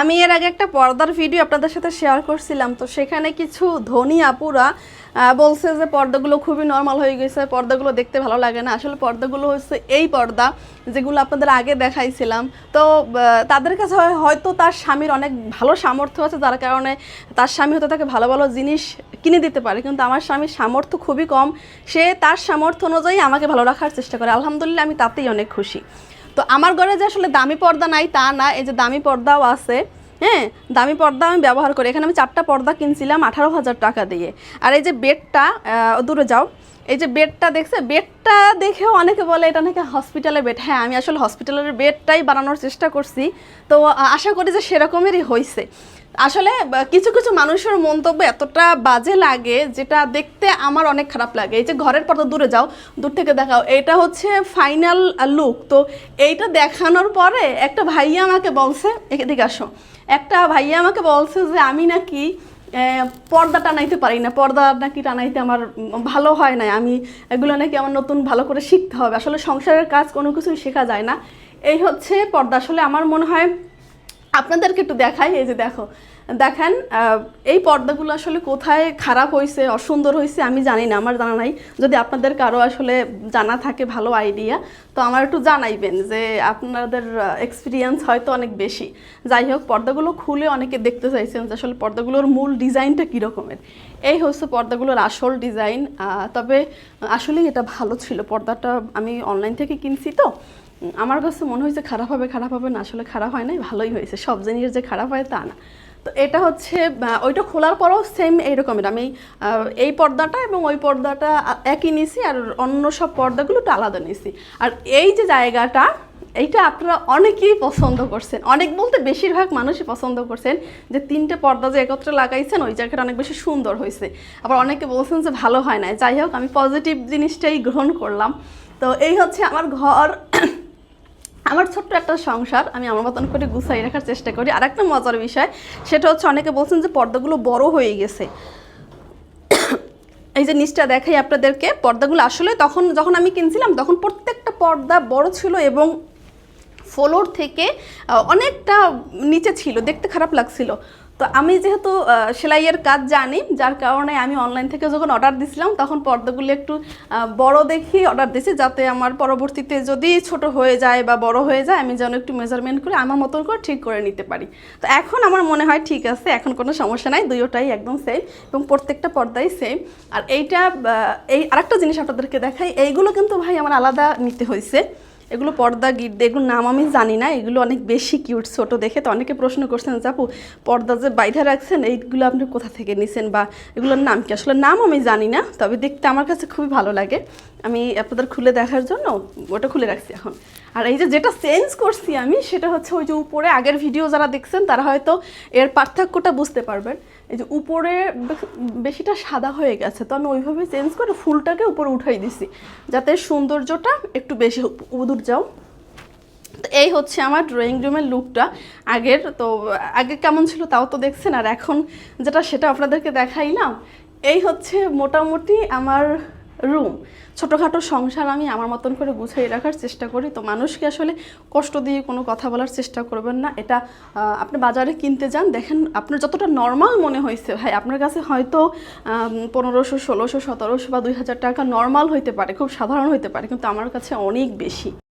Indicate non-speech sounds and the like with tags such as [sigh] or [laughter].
আমি এর আগে একটা পর্দার ভিডিও আপনাদের সাথে শেয়ার করছিলাম, তো সেখানে কিছু ধনী আপুরা বলছে যে পর্দাগুলো খুবই নর্মাল হয়ে গেছে, পর্দাগুলো দেখতে ভালো লাগে না। আসলে পর্দাগুলো হচ্ছে এই পর্দা যেগুলো আপনাদের আগে দেখাইছিলাম। তো তাদের কাছে হয়- হয়তো তার স্বামীর অনেক ভালো সামর্থ্য আছে, যার কারণে তার স্বামী হয়তো তাকে ভালো ভালো জিনিস কিনে দিতে পারে, কিন্তু আমার স্বামীর সামর্থ্য খুবই কম। সে তার সামর্থ্য অনুযায়ী আমাকে ভালো রাখার চেষ্টা করে। আলহামদুলিল্লাহ, আমি তাতেই অনেক খুশি। তো আমার ঘরে যে আসলে দামি পর্দা নাই তা না, এই যে দামি পর্দাও আছে হ্যাঁ দামি পর্দা আমি ব্যবহার করি। এখানে আমি চারটা পর্দা কিনছিলাম আঠারো হাজার টাকা দিয়ে। আর এই যে বেডটা দূরে যাও এই যে বেডটা দেখছে, বেডটা দেখেও অনেকে বলে এটা নাকি হসপিটালের বেড হ্যাঁ আমি আসলে হসপিটালের বেডটাই বানানোর চেষ্টা করছি। তো আশা করি যে সেরকমেরই হয়েছে আসলে কিছু কিছু মানুষের মন্তব্য এতটা বাজে লাগে যেটা দেখতে আমার অনেক খারাপ লাগে। এই যে ঘরের পর্দা, দূরে যাও, দূর থেকে দেখাও। এটা হচ্ছে ফাইনাল লুক তো এইটা দেখানোর পরে একটা ভাইয়া আমাকে বলছে, এদিকে আসো। একটা ভাইয়া আমাকে বলছে যে, আমি নাকি পর্দা টানাইতে পারি না। পর্দা নাকি টানাইতে আমার ভালো হয় না আমি এগুলো নাকি আমার নতুন ভালো করে শিখতে হবে। আসলে সংসারের কাজ কোনো কিছুই শেখা যায় না। এই হচ্ছে পর্দা। আসলে আমার মনে হয় আপনাদেরকে একটু দেখাই, এই যে দেখো। দেখেন এই পর্দাগুলো আসলে কোথায় খারাপ হয়েছে, অসুন্দর হয়েছে, আমি জানি না, আমার জানা নাই। যদি আপনাদের কারও আসলে জানা থাকে, ভালো আইডিয়া, তো আমার একটু জানাইবেন যে আপনাদের এক্সপিরিয়েন্স হয়তো অনেক বেশি। যাই হোক, পর্দাগুলো খুলে অনেকে দেখতে চাইছেন যে আসলে পর্দাগুলোর মূল ডিজাইনটা কীরকমের। এই হচ্ছে পর্দাগুলোর আসল ডিজাইন তবে আসলে এটা ভালো ছিল। পর্দাটা আমি অনলাইন থেকে কিনছি তো আমার কাছে মনে হয়েছে খারাপ হবে খারাপ হবে, না আসলে খারাপ হয় নাই, ভালোই হয়েছে। সব জিনিস যে খারাপ হয় তা না। তো এটা হচ্ছে ওইটা খোলার পরেও সেম এইরকমের। আমি এই পর্দাটা এবং ওই পর্দাটা একই নিছি আর অন্য সব পর্দাগুলো একটু আলাদা নিছি। আর এই যে জায়গাটা, এইটা আপনারা অনেকেই পছন্দ করছেন। অনেক বলতে বেশিরভাগ মানুষই পছন্দ করছেন যে তিনটে পর্দা যে একত্রে লাগাইছেন, ওই জায়গাটা অনেক বেশি সুন্দর হয়েছে। আবার অনেকে বলছেন যে ভালো হয় না যাই হোক, আমি পজিটিভ জিনিসটাই গ্রহণ করলাম। তো এই হচ্ছে আমার ঘর। আমার ছোট্ট একটা সংসার, আমি আমার মতন করে গুছাই রাখার চেষ্টা করি। আর একটা মজার বিষয়, সেটা হচ্ছে অনেকে বলছেন যে পর্দাগুলো বড় হয়ে গেছে। [coughs] এই যে নিচটা দেখাই আপনাদেরকে, পর্দাগুলো আসলে তখন যখন আমি কিনছিলাম, তখন প্রত্যেকটা পর্দা বড় ছিল এবং ফ্লোর থেকে অনেকটা নিচে ছিল, দেখতে খারাপ লাগছিল। তো আমি যেহেতু সেলাইয়ের কাজ জানি, যার কারণে আমি অনলাইন থেকে যখন অর্ডার দিছিলাম, তখন পর্দাগুলো একটু বড় দেখি অর্ডার দিছি, যাতে আমার পরবর্তীতে যদি ছোট হয়ে যায় বা বড় হয়ে যায়, আমি যেন একটু মেজারমেন্ট করে আমার মতন করে ঠিক করে নিতে পারি। তো এখন আমার মনে হয় ঠিক আছে, এখন কোনো সমস্যা নাই, দুইটাই একদম সেম এবং প্রত্যেকটা পর্দাই সেম আর এইটা এই আরেকটা জিনিস আপনাদেরকে দেখাই, এইগুলো কিন্তু ভাই আমার আলাদা নিতে হয়েছে এগুলো পর্দা গিট এগুলোর নাম আমি জানি না, এগুলো অনেক বেশি কিউট ছোট দেখে। তো অনেকে প্রশ্ন করছেন আপু পর্দা যে বাইধা রাখছেন, এইগুলো আপনি কোথা থেকে নিছেন বা এগুলোর নাম কি? আসলে নাম আমি জানি না, তবে দেখতে আমার কাছে খুবই ভালো লাগে। আমি আপনাদের খুলে দেখার জন্য ওটা খুলে রাখছি এখন। আর এই যে যেটা চেঞ্জ করছি আমি, সেটা হচ্ছে ওই যে উপরে আগের ভিডিও যারা দেখছেন, তারা হয়তো এর পার্থক্যটা বুঝতে পারবেন। এই যে উপরে বেশিটা সাদা হয়ে গেছে, তো আমি ওইভাবে চেঞ্জ করে ফুলটাকে উপরে উঠাই দিছি, যাতে সৌন্দর্যটা একটু বেশি। উদূর যাও। তো এই হচ্ছে আমার ড্রয়িং রুমের লুকটা আগের তো, আগে কেমন ছিল তাও তো দেখছেন, আর এখন যেটা সেটা আপনাদেরকে দেখাইলাম। এই হচ্ছে মোটামুটি আমার রুম ছোটোখাটো সংসার আমি আমার মতন করে গুছিয়ে রাখার চেষ্টা করি, তো মানুষকে আসলে কষ্ট দিয়ে কোনো কথা বলার চেষ্টা করবেন না। এটা আপনি বাজারে কিনতে যান, দেখেন আপনার যতটা নর্মাল মনে হয়েছে, ভাই, আপনার কাছে হয়তো পনেরোশো, ষোলোশো, সতেরোশো বা দুই হাজার টাকা নর্মাল হইতে পারে, খুব সাধারণ হইতে পারে, কিন্তু আমার কাছে অনেক বেশি।